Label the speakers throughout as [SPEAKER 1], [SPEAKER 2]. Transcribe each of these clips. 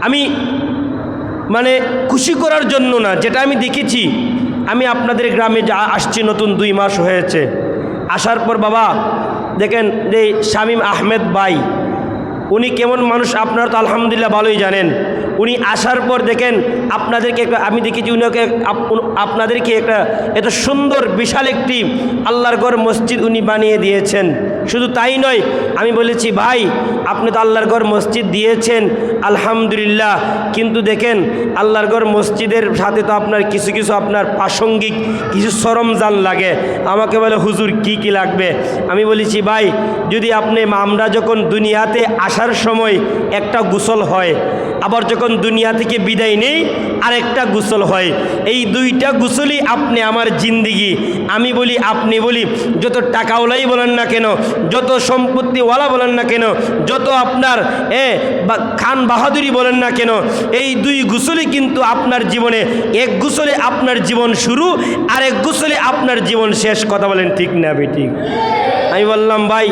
[SPEAKER 1] আমি মানে খুশি করার জন্য না, যেটা আমি দেখেছি, আমি আপনাদের গ্রামে যা আসছি নতুন দুই মাস হয়েছে। আসার পর বাবা, দেখেন যে শামীম আহমেদ ভাই, উনি কেমন মানুষ আপনারা তো আলহামদুলিল্লাহ ভালোই জানেন। উনি আসার পর দেখেন আপনাদেরকে একটা, আমি দেখেছি উনিকে আপ- আপনাদেরকে একটা এত সুন্দর, বিশাল একটি আল্লাহর ঘর মসজিদ উনি বানিয়ে দিয়েছেন। শুধু তাই নয়, আমি বলেছি, ভাই, আপনি তো আল্লাহর ঘর মসজিদ দিয়েছেন, আলহামদুলিল্লাহ। কিন্তু দেখেন, আল্লাহর ঘর মসজিদের সাথে তো আপনার কিছু কিছু আপনার প্রাসঙ্গিক কিছু সরমজান লাগে। আমাকে বলে, হুজুর, কি কি লাগবে? আমি বলেছি, ভাই, যদি আপনি আমরা যখন দুনিয়াতে আসার সময় একটা গোসল হয়, আবার যখন দুনিয়া থেকে বিদায় নেই, আরেকটা গোসল হয়। এই দুইটা গোসলই আপনি আমার জিন্দিগি। আমি বলি, আপনি বলি, যত টাকাওয়ালাই বলেন না কেন যত সম্পত্তিওয়ালা বলেন না কেন, যত আপনার, এ খান বাহাদুরি বলেন না কেন, এই দুই গোসলই কিন্তু আপনার জীবনে, এক গোসলে আপনার জীবন শুরু আর এক গুসলে আপনার জীবন শেষ, কথা বলেন ঠিক না বেঠিক আমি বললাম, ভাই,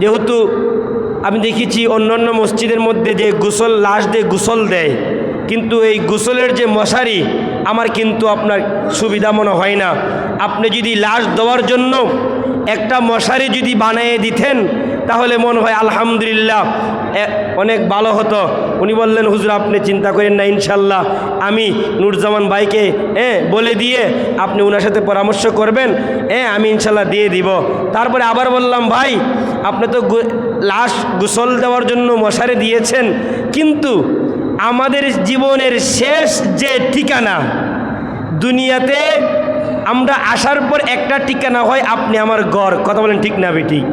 [SPEAKER 1] যেহেতু আমি দেখেছি অন্য অন্য মসজিদের মধ্যে যে গোসল, লাশ দিয়ে গোসল দেয়, কিন্তু এই গোসলের যে মশারি আমার কিন্তু আপনার সুবিধা মনে হয় না। আপনি যদি লাশ দেওয়ার জন্য একটা মশারি যদি বানিয়ে দিতেন, তাহলে মনে হয় আলহামদুলিল্লাহ অনেক ভালো হতো। উনি বললেন, হুজুর, আপনি চিন্তা করেন না ইনশাল্লাহ আমি নুরজামান ভাইকে হ্যাঁ বলে দিয়ে আপনি ওনার সাথে পরামর্শ করবেন হ্যাঁ আমি ইনশাল্লাহ দিয়ে দিব। তারপরে আবার বললাম, ভাই, আপনি তো লাশ গোসল দেওয়ার জন্য মশারি দিয়েছেন, কিন্তু আমাদের জীবনের শেষ যে ঠিকানা, দুনিয়াতে আমরা আসার পর একটা ঠিকানা হয় আপনি আমার গড় কথা বলেন ঠিক না বেটি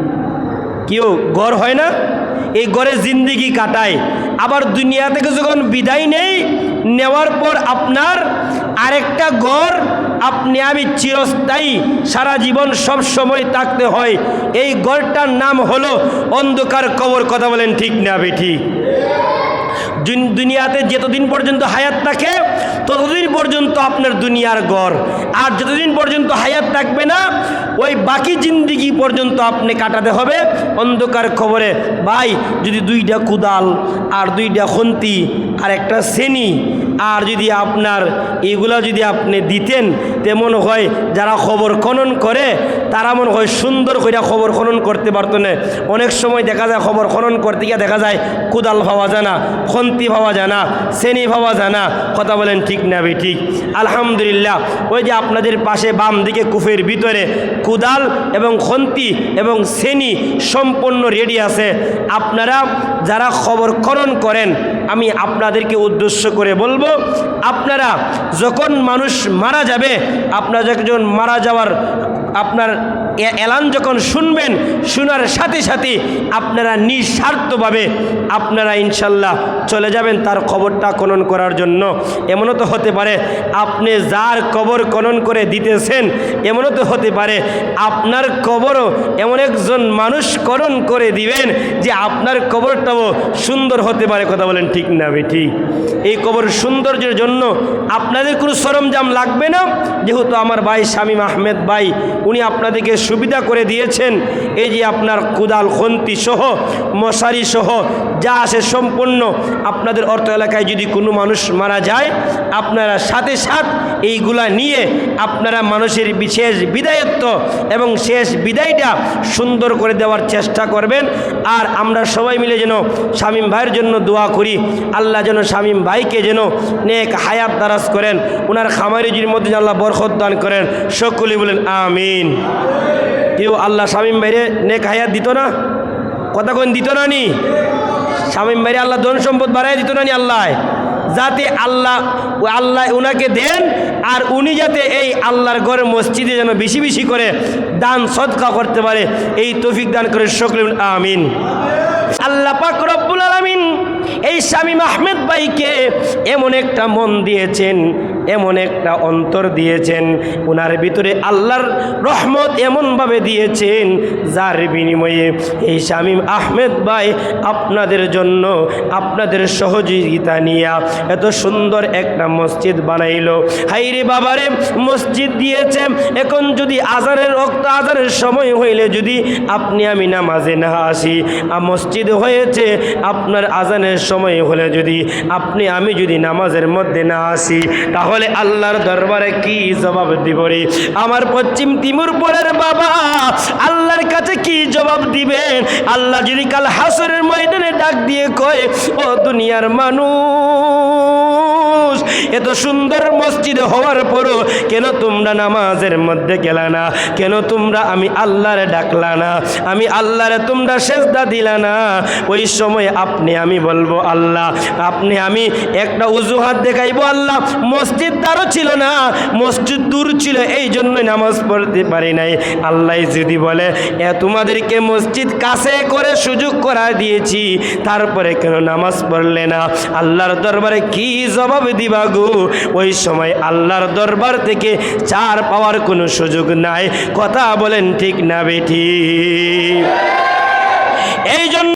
[SPEAKER 1] কেউ গড় হয় না? এই গড়ে জিন্দিগি কাটায়। আবার দুনিয়া থেকে যখন বিদায় নেই, নেওয়ার পর আপনার আরেকটা গড় আপনি আমি চিরস্থায়ী, সারা জীবন সব সময় থাকতে হয়। এই গড়টার নাম হলো অন্ধকার কবর। কথা বলেন ঠিক না দুন- দুনিয়াতে যতদিন পর্যন্ত হায়াত থাকে, ততদিন পর্যন্ত আপনার দুনিয়ার গড় আর যতদিন পর্যন্ত হায়াত থাকবে না, ওই বাকি জিন্দিগি পর্যন্ত আপনি কাটাতে হবে অন্ধকার খবরে। ভাই, যদি দুইটা কুদাল আর দুইটা খন্তি আর একটা শ্রেণি। আর যদি আপনার এগুলো যদি আপনি দিতেন, তেমন হয় যারা খবর খনন করে, তারা মনে হয় সুন্দর করে খবর খনন করতে পারতো না। অনেক সময় দেখা যায় খবর খনন করতে গিয়ে দেখা যায় কুদাল পাওয়া জানা খন্তি পাওয়া জানা শ্রেণি পাওয়া জানা কথা বলেন ঠিক না বে ঠিক। আলহামদুলিল্লাহ, ওই যে আপনাদের পাশে বাম দিকে কুফের ভিতরে কুদাল এবং খন্তি এবং শ্রেণি সম্পূর্ণ রেডি আছে। আপনারা যারা খবর খনন করেন, আমি আপনাদেরকে উদ্দেশ্য করে বলব আপনারা যখন মানুষ মারা যাবে আপনারা যখন মারা যাওয়ার আপনার এলান যখন শুনবেন, শোনার সাথে সাথে আপনারা নিঃস্বার্থভাবে আপনারা ইনশাল্লাহ চলে যাবেন তার খবরটা খনন করার জন্য। এমনও তো হতে পারে আপনি যার কবর খনন করে দিতেছেন, এমনও তো হতে পারে আপনার কবরও এমন একজন মানুষ খনন করে দিবেন যে আপনার কবরটাও সুন্দর হতে পারে। কথা বলেন ঠিক না ঠিক। এই কবর সৌন্দর্যের জন্য আপনাদের কোনো সরঞ্জাম লাগবে না? যেহেতু আমার ভাই শামীম আহমেদ ভাই, উনি আপনাদেরকে সুবিধা করে দিয়েছেন। এই যে আপনার কুদাল, খন্তি সহ, মশারি সহ, যা আসে সম্পূর্ণ আপনাদের অর্থ এলাকায় যদি কোনো মানুষ মারা যায়, আপনারা সাথে সাথ এইগুলা নিয়ে আপনারা মানুষের বিশেষ বিদায়ত্ব এবং শেষ বিদায়টা সুন্দর করে দেওয়ার চেষ্টা করবেন। আর আমরা সবাই মিলে যেন শামীম ভাইয়ের জন্য দোয়া করি, আল্লাহ যেন শামীম ভাইকে যেন নেক হায়াত দারাজ করেন ওনার খামারিজির মধ্যে আল্লাহ বরকত দান করেন। সকলেই বলেন, আমিন। কেউ আল্লাহ শামীম ভাইরে নেক হায়াত দিত না? কথা কোন দিত না নি? শামীম ভাইরে আল্লাহ ধন সম্পদ বাড়াই দিত না নি আল্লাহ? যাতে আল্লাহ আল্লাহ ওনাকে দেন আর উনি যাতে এই আল্লাহর ঘরে মসজিদে যেন বেশি বেশি করে দান সদকা করতে পারে, এই তৌফিক দান করে সকলে আমিন। আল্লাহ পাক রব্বুল আলামিন এই শামীম আহমেদ ভাইকে এমন একটা মন দিয়েছেন এমন একটা অন্তর দিয়েছেন। ওনার ভিতরে আল্লাহর রহমত এমনভাবে দিয়েছেন, যার বিনিময়ে এই শামীম আহমেদ ভাই আপনাদের জন্য আপনাদের সহযোগিতা নিয়ে এত সুন্দর একটা মসজিদ বানাইলো। হাইরে বাবারে, মসজিদ দিয়েছে এখন যদি আজানের রক্ত, আজানের সময় হইলে যদি আপনি আমি নামাজে না আসি, আর মসজিদ হয়েছে, আপনার আজানের সময় হলে যদি আপনি আমি যদি নামাজের মধ্যে না আসি তাহলে আল্লাহর দরবারে কি জবাব দিব রে? আমার পশ্চিম তিমুরপুরের বাবা আল্লাহর কাছে কি জবাব দিবেন? আল্লাহ যদি কাল হাসরের ময়দানে ডাক দিয়ে কয়, ও দুনিয়ার মানুষ এত সুন্দর মসজিদ হওয়ার পরও কেন তোমরা নামাজের মধ্যে গেলা না? কেন তোমরা আমি আল্লাহরে ডাকলা না? আমি আল্লাহরে তোমরা সেজদা দিলা না? ওই সময় আপনি, আমি বলব আল্লাহ, আপনি, আমি একটা উজুহাত দেখাইবো আল্লাহ, মসজিদ তারও ছিল না, মসজিদ দূর ছিল এই জন্য নামাজ পড়তে পারি নাই। আল্লাহ যদি বলে, এ, তোমাদেরকে মসজিদ কাছে করে সুযোগ করা দিয়েছি, তারপরে কেন নামাজ পড়লে না? আল্লাহর দরবারে কি জবাব দিবা গো? ওই সময় আল্লাহর দরবার থেকে চার পাওয়ার কোনো সুযোগ নাই। কথা বলেন ঠিক না বেঠি। এই জন্য